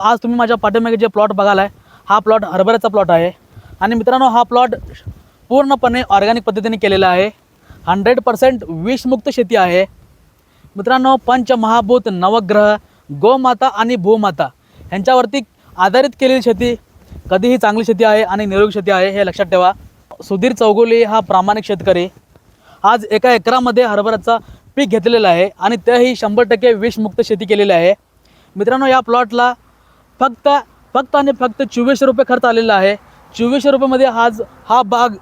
आज तुम्ही माझ्या पाठीमागे जे प्लॉट बघालाय हा प्लॉट हरभऱ्याचा प्लॉट आहे. आणि मित्रांनो हा प्लॉट पूर्णपणे ऑर्गॅनिक पद्धतीने केलेला आहे. हंड्रेड पर्सेंट विषमुक्त शेती आहे. मित्रांनो पंचमहाभूत नवग्रह गोमाता आणि भूमाता ह्यांच्यावरती आधारित केलेली शेती. कधीही चांगली शेती आहे आणि निरोगी शेती आहे हे लक्षात ठेवा. सुधीर चौगुले हा प्रामाणिक शेतकरी. आज एका एकरामध्ये हरभऱ्याचा पीक घेतलेलं आहे आणि तेही शंभर टक्के विषमुक्त शेती केलेली आहे. मित्रांनो या प्लॉटला फक्त फक्त आणि फक्त चोवीसशे रुपये खर्च आलेला आहे. चोवीसशे रुपयेमध्ये आज हा बाग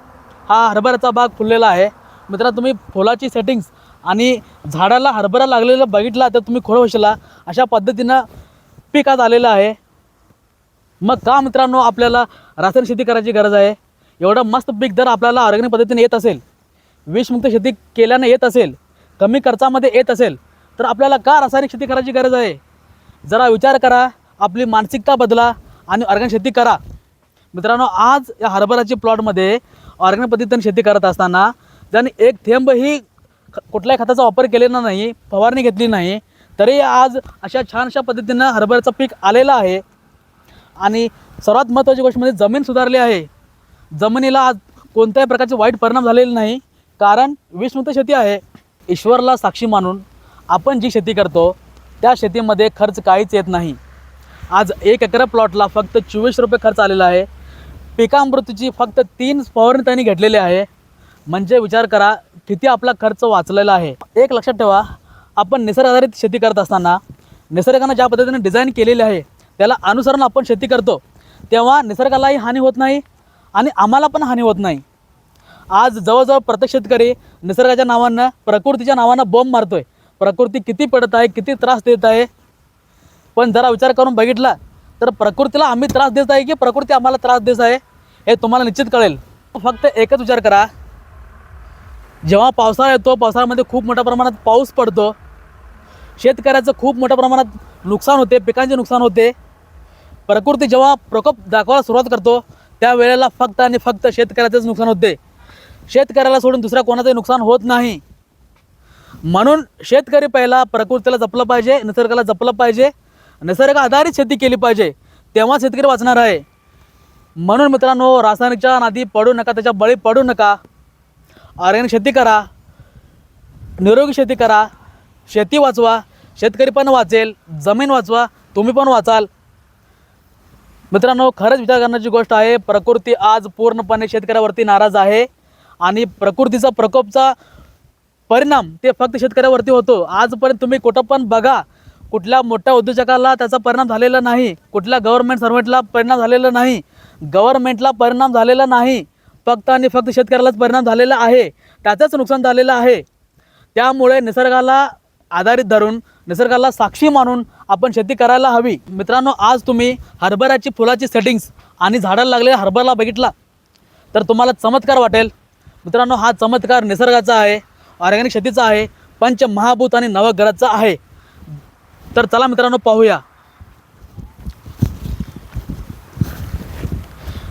हा हरभऱ्याचा बाग फुललेला आहे. मित्रांनो तुम्ही फुलाची सेटिंग्स आणि झाडाला हरभरा लागलेलं बघितला तर तुम्ही खोड होशीला अशा पद्धतीनं पीक आज आलेलं आहे. मग का मित्रांनो आपल्याला रासायनिक शेती करायची गरज आहे? एवढं मस्त पीक जर आपल्याला ऑर्गॅनिक पद्धतीने येत असेल विषमुक्त शेती केल्याने येत असेल कमी खर्चामध्ये येत असेल तर आपल्याला का रासायनिक शेती करायची गरज आहे? जरा विचार करा. आपली मानसिकता बदला आणि ऑर्गन शेती करा. मित्रांनो आज या हरभराची प्लॉटमध्ये ऑर्गन पद्धतीने शेती करत असताना ज्यांनी एक थेंबही ख- कुठल्याही खताचा वापर केलेला नाही फवारणी घेतली नाही तरी आज अशा छानशा पद्धतीनं हरभऱ्याचं पीक आलेलं आहे. आणि सर्वात महत्त्वाची गोष्ट म्हणजे जमीन सुधारली आहे. जमिनीला आज कोणत्याही प्रकारचे वाईट परिणाम झालेले नाही कारण विषमुक्त शेती आहे. ईश्वरला साक्षी मानून आपण जी शेती करतो त्या शेतीमध्ये खर्च काहीच येत नाही. आज एक एकर प्लॉटला फक्त चोवीस रुपये खर्च आलेला आहे. पिकामृत्यूची फक्त तीन फवारणी त्यांनी घेतलेली आहे. म्हणजे विचार करा किती आपला खर्च वाचलेला आहे. एक लक्षात ठेवा आपण निसर्ग आधारित शेती करत असताना निसर्गानं ज्या पद्धतीने डिझाईन केलेली आहे त्याला अनुसरून आपण शेती करतो तेव्हा निसर्गालाही हानी होत नाही आणि आम्हाला पण हानी होत नाही. आज जवळजवळ प्रत्येक शेतकरी निसर्गाच्या नावानं प्रकृतीच्या नावानं बॉम्ब मारतोय. प्रकृती किती पडत आहे किती त्रास देत आहे पण जरा विचार करून बघितला तर प्रकृतीला आम्ही त्रास देत आहे की प्रकृती आम्हाला त्रास देत आहे हे तुम्हाला निश्चित कळेल. फक्त एकच विचार करा. जेव्हा पावसाळा येतो पावसाळ्यामध्ये खूप मोठ्या प्रमाणात पाऊस पडतो. शेतकऱ्याचं खूप मोठ्या प्रमाणात नुकसान होते पिकांचे नुकसान होते. प्रकृती जेव्हा प्रकोप दाखवायला सुरुवात करतो त्यावेळेला फक्त आणि फक्त शेतकऱ्याचंच नुकसान होते. शेतकऱ्याला सोडून दुसऱ्या कोणाचंही नुकसान होत नाही. म्हणून शेतकरी पहिला प्रकृतीला जपलं पाहिजे निसर्गाला जपलं पाहिजे. निसर्ग आधारित शेती केली पाहिजे तेव्हा शेतकरी वाचणार आहे. म्हणून मित्रांनो रासायनिकच्या नादी पडू नका त्याच्या बळी पडू नका. ऑर्गॅनिक शेती करा. निरोगी शेती करा. शेती वाचवा. शेतकरी पण वाचेल जमीन वाचवा तुम्ही पण वाचाल. मित्रांनो खरंच विचार करण्याची गोष्ट आहे प्रकृती आज पूर्णपणे शेतकऱ्यावरती नाराज आहे. आणि प्रकृतीचा प्रकोपचा परिणाम ते फक्त शेतकऱ्यावरती होतो. आजपर्यंत तुम्ही कुठं पण बघा कुठल्या मोठ्या उद्योजकाला त्याचा परिणाम झालेला नाही कुठल्या गव्हर्नमेंट सर्वंटला परिणाम झालेला नाही गव्हर्नमेंटला परिणाम झालेला नाही फक्त आणि फक्त शेतकऱ्यालाच परिणाम झालेला आहे त्याचंच नुकसान झालेलं आहे. त्यामुळे निसर्गाला आधारित धरून निसर्गाला साक्षी मानून आपण शेती करायला हवी. मित्रांनो आज तुम्ही हरभऱ्याची फुलाची सेटिंग्स आणि झाडाला लागलेल्या हरभऱ्याला बघितला. तर तुम्हाला चमत्कार वाटेल. मित्रांनो हा चमत्कार निसर्गाचा आहे ऑर्गॅनिक शेतीचा आहे पंचमहाभूत आणि नवग्रहाचा आहे. तर चला मित्रांनो पाहूया.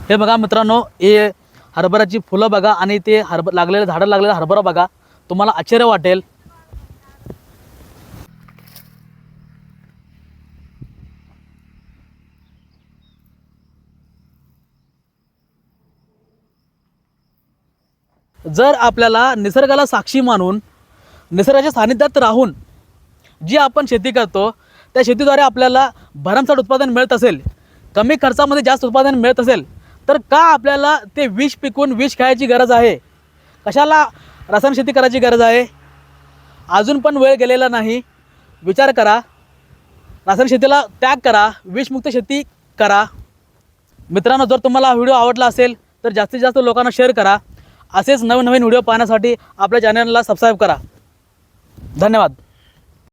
हे बघा मित्रांनो हे हरभऱ्याची फुलं बघा आणि ते हरभ लागलेलं झाडं लागलेलं हरभरा बघा. तुम्हाला आश्चर्य वाटेल. जर आपल्याला निसर्गाला साक्षी मानून निसर्गाच्या सानिध्यात राहून जी आपण शेती करतो त्या शेतीद्वारे आपल्याला भरमसाठ उत्पादन मिळत असेल कमी खर्चामध्ये जास्त उत्पादन मिळत असेल तर का आपल्याला ते विष पिकवून विष खायची गरज आहे? कशाला रासायनिक शेती करायची गरज आहे? अजून पण वेळ गेलेला नाही. विचार करा. रासायनिक शेतीला त्याग करा. विषमुक्त शेती करा. मित्रांनो जर तुम्हाला हा व्हिडिओ आवडला असेल तर जास्तीत जास्त लोकांना शेअर करा. असेच नवीन नवीन व्हिडिओ पाहण्यासाठी आपल्या चॅनलला सबस्क्राईब करा. धन्यवाद.